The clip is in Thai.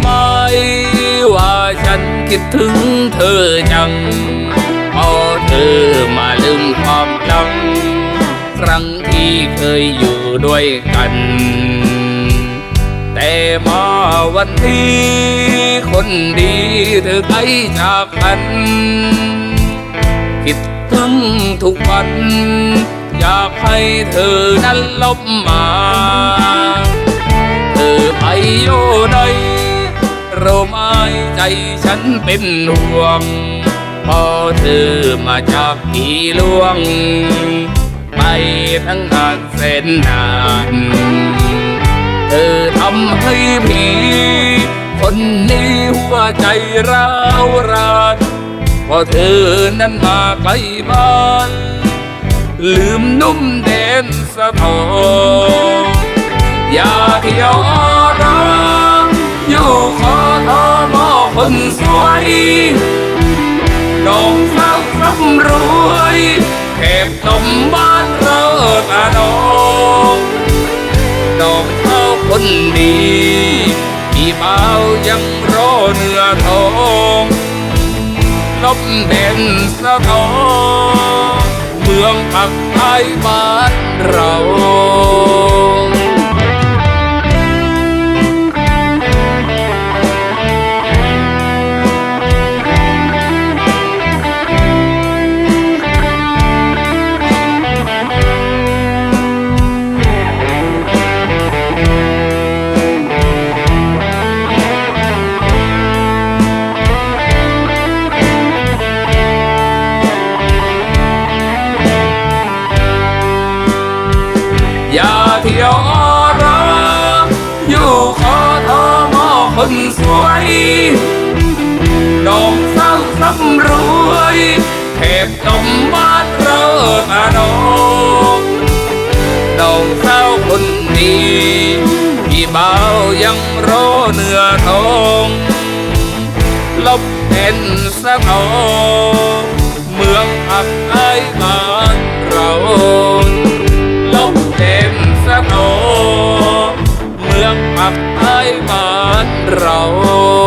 ไม่ว่าฉันคิดถึงเธอจังพอเธอมาลืมความจำครั้งที่เคยอยู่ด้วยกัน แต่มาวันนี้คนดีเธอไกลจากกัน คิดถึงทุกวัน อยากให้เธอนั้นลบมา เธอไปโยใด ราไม่ใจฉันเป็นห่วง พอเธอมาจากที่ลวง ไปทั้งนานแสนนาน เธอทำให้พี่คนนี้หัวใจร้าวรานพอเธอนั้นมาไกล้บ้าน ลืมนุ่มแดนสะทองอย่าเที่ยว อคนสวยน้องสาร่ำรวยแคบตมบ้านเราตาน้องน้องเขาคนดีพี่เบายังรอเนื้อทองลบเด่นสะท้อนเมืองปักไทยบ้านเรา ที่ยวอรออยู่ขอทอมอคนสวยน้องสาวร่ำรวยแคบตมบ้านเราอาน้องน้องสาคนดีพี่เบายังรอเนื้อทองลบเป็นสะทองเมืองอัก เรา